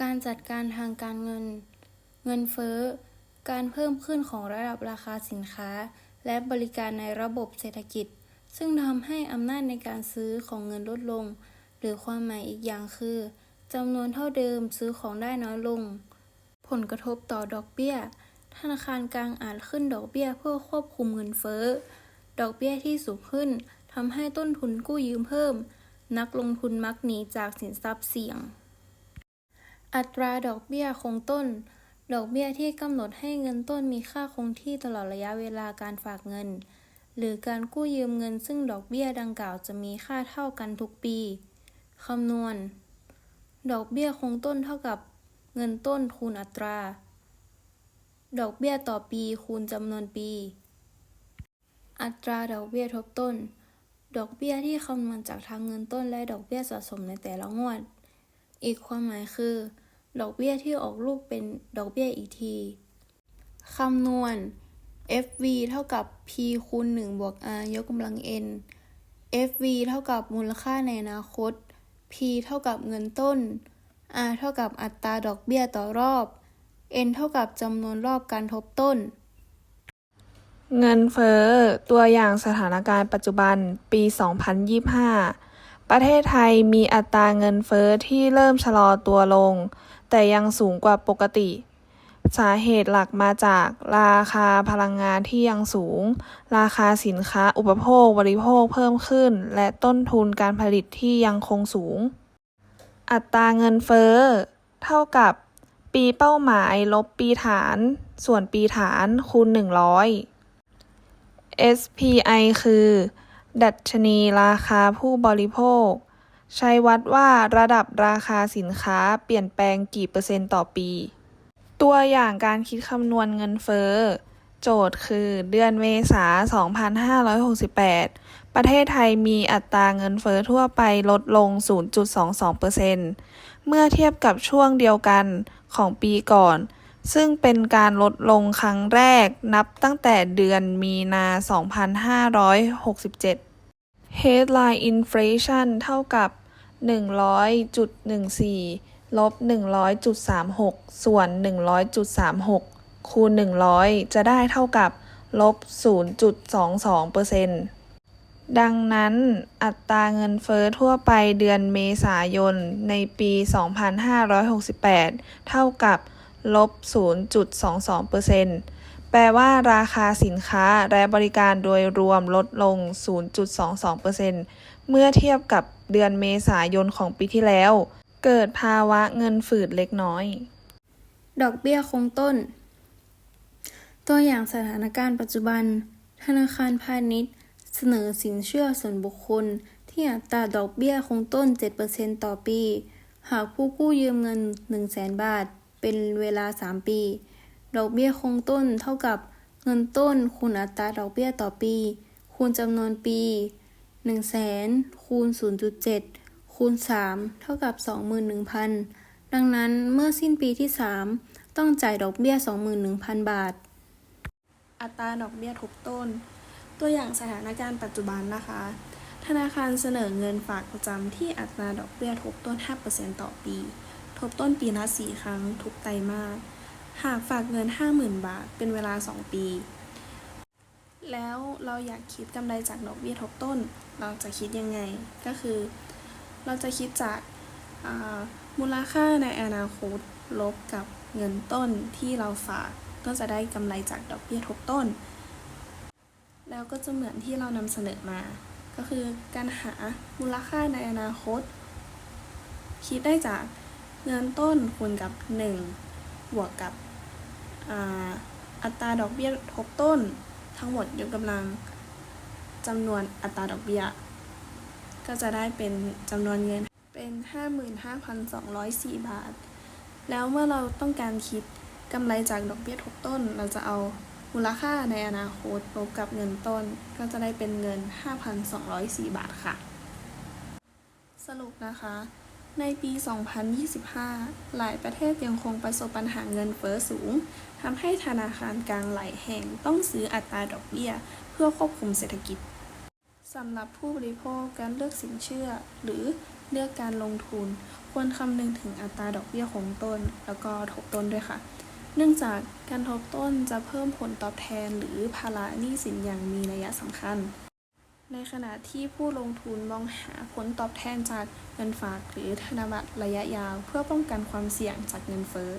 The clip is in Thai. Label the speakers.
Speaker 1: การจัดการทางการเงิน เงินเฟ้อ การเพิ่มขึ้นของระดับราคาสินค้า และบริการในระบบเศรษฐกิจ ซึ่งทำให้อำนาจในการซื้อของเงินลดลง หรือความหมายอีกอย่างคือจำนวนเท่าเดิมซื้อของได้น้อยลง ผลกระทบต่อดอกเบี้ย ธนาคารกลางอาจขึ้นดอกเบี้ยเพื่อควบคุมเงินเฟ้อ ดอกเบี้ยที่สูงขึ้นทำให้ต้นทุนกู้ยืมเพิ่ม นักลงทุนมักหนีจากสินทรัพย์เสี่ยง อัตราดอกเบี้ยคงต้น ดอกเบี้ยที่กำหนดให้เงินต้นมีค่าคงที่ตลอดระยะเวลาการฝากเงิน หรือการกู้ยืมเงินซึ่งดอกเบี้ยดังกล่าวจะมีค่าเท่ากันทุกปีคำนวณ ดอกเบี้ยคงต้นเท่ากับเงินต้นคูณอัตรา ดอกเบี้ยต่อปีคูณจำนวนปี อัตราดอกเบี้ยทบต้น ดอกเบี้ยที่คำนวณจากทั้งเงินต้นและดอกเบี้ยสะสมในแต่ละงวด อีกความหมายคือ ดอกเบี้ยที่ออกลูกเป็นดอกเบี้ยอีกที คำนวณ FV เท่ากับ P คูณ 1 บวก R ยกกำลัง N FV เท่ากับมูลค่าในอนาคต P เท่ากับเงินต้น R เท่ากับอัตราดอกเบี้ยต่อรอบ N เท่ากับจำนวนรอบการทบต้น
Speaker 2: เงินเฟ้อตัวอย่างสถานการณ์ปัจจุบันปี 2025 ประเทศไทยมีอัตราเงินเฟ้อที่เริ่มชะลอตัวลง แต่ยังสูงกว่าปกติ สาเหตุหลักมาจากราคาพลังงานที่ยังสูง ราคาสินค้าอุปโภคบริโภคเพิ่มขึ้น และต้นทุนการผลิตที่ยังคงสูง อัตราเงินเฟ้อ เท่ากับปีเป้าหมายลบปีฐาน ส่วนปีฐานคูณ 100 SPI คือ ดัชนีราคาผู้บริโภค ใช้วัดว่าระดับราคาสินค้าเปลี่ยนแปลงกี่เปอร์เซ็นต์ต่อปี ตัวอย่างการคิดคำนวณเงินเฟ้อ โจทย์คือเดือนเมษา 2568 ประเทศไทยมีอัตราเงินเฟ้อทั่วไปลดลง 0.22%เมื่อเทียบกับช่วงเดียวกันของปีก่อน ซึ่งเป็นการลดลงครั้งแรกนับตั้งแต่เดือนมีนา 2567 Headline Inflation เท่ากับ 100.14 ลบ 100.36 ส่วน 100.36 คูณ 100 จะได้เท่ากับ ลบ 0.22%ดังนั้น อัตราเงินเฟอ้อทั่วไปเดือนเมษายนในปี 2568 เท่ากับ ลบ 0.22%แปลว่าราคาสินค้าและบริการโดยรวมลดลง 0.22%เมื่อเทียบกับเดือนเมษายนของปีที่แล้ว เกิดภาวะเงินฝืดเล็กน้อย
Speaker 1: ดอกเบี้ยคงต้น ตัวอย่างสถานการณ์ปัจจุบัน ธนาคารพาณิชย์ เสนอสินเชื่อส่วนบุคคล ที่อัตราดอกเบี้ยคงต้น 7%ต่อปี หากผู้กู้ยืมเงิน 100,000บาท เป็นเวลา 3 ปี ดอกเบี้ยคงต้นเท่ากับเงินต้นคูณอัตราดอกเบี้ยต่อปี คูณจำนวนปี 100,000คูณ0.7 คูณ 3 เท่ากับ 21,000 ดังนั้นเมื่อสิ้นปีที่ 3 ต้องจ่ายดอกเบี้ย 21,000 บาท อัตราดอกเบี้ยทบต้น ตัวอย่างสถานการณ์ปัจจุบันนะคะ ธนาคารเสนอเงินฝากประจำที่อัตราดอกเบี้ยทบต้น 5%ต่อปี บต้นปีละ4ครั้งทุกไตรมาส หากฝากเงิน 50,000 บาท เป็นเวลา 2 ปี แล้วเราอยากคิดกำไรจากดอกเบี้ยทบต้น เราจะคิดยังไง ก็คือ เราจะคิดจากามูลค่าในอนาคตลบกับเงินต้นที่เราฝากก็จะได้กำไรจากดอกเบี้ยทบต้น แล้วก็จะเหมือนที่เรานำเสนอมา ก็คือการหามูลค่าในอนาคต คิดได้จาก เงินต้นคูณกับ 1 บวกกับอัตราดอกเบี้ยทบต้น ทั้งหมดยกกำลังจำนวนอัตราดอกเบี้ย ก็จะได้เป็นจำนวนเงินเป็น 55,204 บาท แล้วเมื่อเราต้องการคิดกำไรจากดอกเบี้ยทบต้น เราจะเอามูลค่าในอนาคตลบกับเงินต้น ก็จะได้เป็นเงิน 5,204 บาทค่ะ สรุปนะคะ ในปี 2025 หลายประเทศยังคงประสบปัญหาเงินเฟ้อสูง ทำให้ธนาคารกลางหลายแห่งต้องซื้ออัตราดอกเบี้ย เพื่อควบคุมเศรษฐกิจ สำหรับผู้บริโภคการเลือกสินเชื่อ หรือ
Speaker 3: เลือกการลงทุน ควรคำนึงถึงอัตราดอกเบี้ยคงต้น แล้วก็ทบต้นด้วยค่ะ เนื่องจากการทบต้นจะเพิ่มผลตอบแทนหรือภาระหนี้สินอย่างมีนัยสำคัญ ในขณะที่ผู้ลงทุนมองหาผลตอบแทนจากเงินฝากหรือธนบัตรระยะยาว เพื่อป้องกันความเสี่ยงจากเงินเฟ้อ